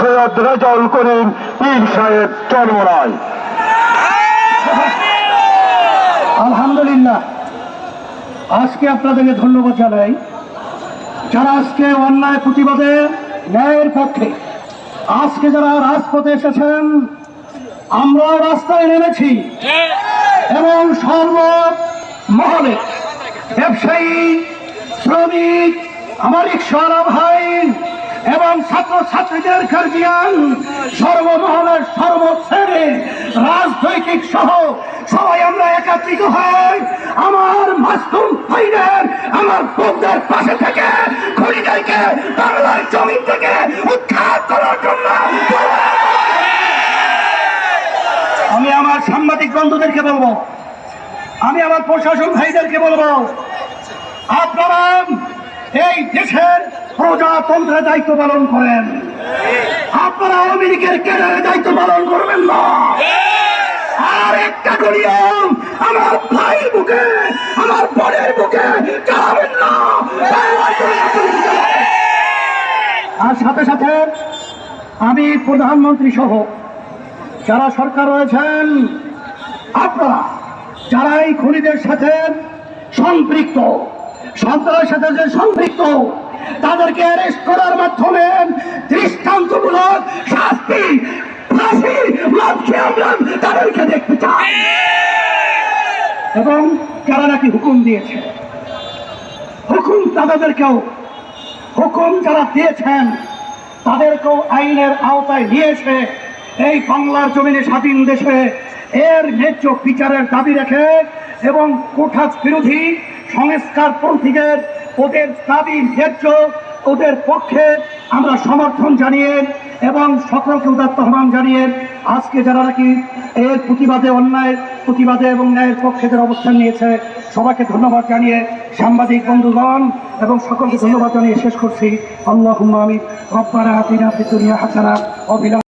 সৈয়দ রেজাউল করিম পীর সাহেব চরমরায় আলহামদুলিল্লাহ। আজকে আপনাদেরকে ধন্যবাদ জানাই। যারা আজকে অন্যায় প্রতিবাদে ন্যায়ের পক্ষে, আজকে যারা রাজপথে এসেছেন, আমরাও রাস্তায় নেমেছি। এবং সর্ব মহলে ব্যবসায়ী, শ্রমিক আমার রিক্সাওয়ালা ভাই এবং ছাত্র ছাত্রীদের গার্জিয়ান, সর্বমহলের সর্বশ্রেণীর রাজনৈতিক সহ সবাই আমরা একত্রিত হই আমার মাসুম ভাইদের, আমার বোনদের পাশে থেকে খড়িদাইকে বাংলার জমি থেকে উৎখাত করার জন্য আমি আমার সাংবাদিক বন্ধুদেরকে বলব, আমি আমার প্রশাসন ভাইদেরকে বলব, আপনারা এই দেশের প্রজাতন্ত্রের দায়িত্ব পালন করেন। আপনারা আওয়ামী লীগের কেনারে দায়িত্ব পালন করবেন না? আর একটা গড়িয়াম আমার ভাই বুকে, আমার বোনের বুকে চালাবেন না। আর সাথে সাথে আমি প্রধানমন্ত্রী সহ যারা সরকার রয়েছেন, আপনারা যারা এই খুনিদের সাথে সম্পৃক্ত সন্ত্রাসের সাথে যে সম্পৃক্ত। তাদেরকে অ্যারেস্ট করার মাধ্যমে দৃষ্টান্তমূলক শাস্তি আমরা তাদেরকে দেখতে চাই। এবং যারা নাকি হুকুম দিয়েছে। হুকুম তাদেরকেও, হুকুম যারা দিয়েছেন, তাদেরকেও আইনের আওতায় নিয়ে এসে এই বাংলার জমিনে স্বাধীন দেশে এর ন্যায্য বিচারের দাবি রেখে এবং কোঠাস বিরোধী সংস্কার পন্থীদের ওদের দাবি ন্যায্য, ওদের পক্ষে আমরা সমর্থন জানিয়ে এবং সকলকে উদাত্ত আহ্বান জানিয়ে আজকে যারা নাকি এর প্রতিবাদে, অন্যায়ের প্রতিবাদে এবং ন্যায়ের পক্ষে যারা অবস্থান নিয়েছে, সবাইকে ধন্যবাদ জানিয়ে সাংবাদিক বন্ধুগণ এবং সকলকে ধন্যবাদ জানিয়ে শেষ করছি। আল্লাহ আমি ফিদ দুনিয়া হাসানা অবিলা